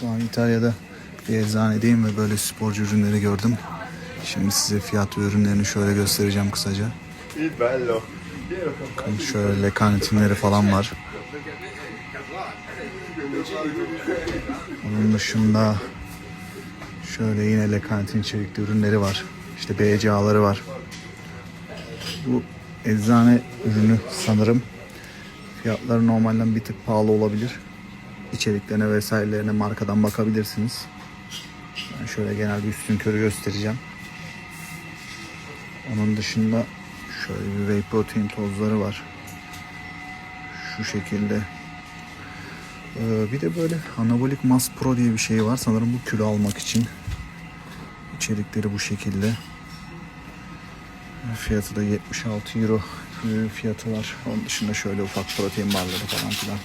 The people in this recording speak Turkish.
Şu an İtalya'da bir eczanedeyim ve böyle sporcu ürünleri gördüm. Şimdi size fiyat ve ürünlerini şöyle göstereceğim kısaca. Bakın şöyle lekanitinleri falan var. Onun dışında şöyle yine lekanitin içerikli ürünleri var. İşte BCA'ları var. Bu eczane ürünü sanırım. Fiyatları normalden bir tık pahalı olabilir. İçeriklerine vesairelerine markadan bakabilirsiniz. Ben şöyle genel bir üstün körü göstereceğim. Onun dışında şöyle bir whey protein tozları var. Şu şekilde. Ee, bir de böyle Anabolic Mass Pro diye bir şey var. Sanırım bu kilo almak için. İçerikleri bu şekilde. Fiyatı da 76 euro bir fiyatı var. Onun dışında şöyle ufak protein barları falan filan.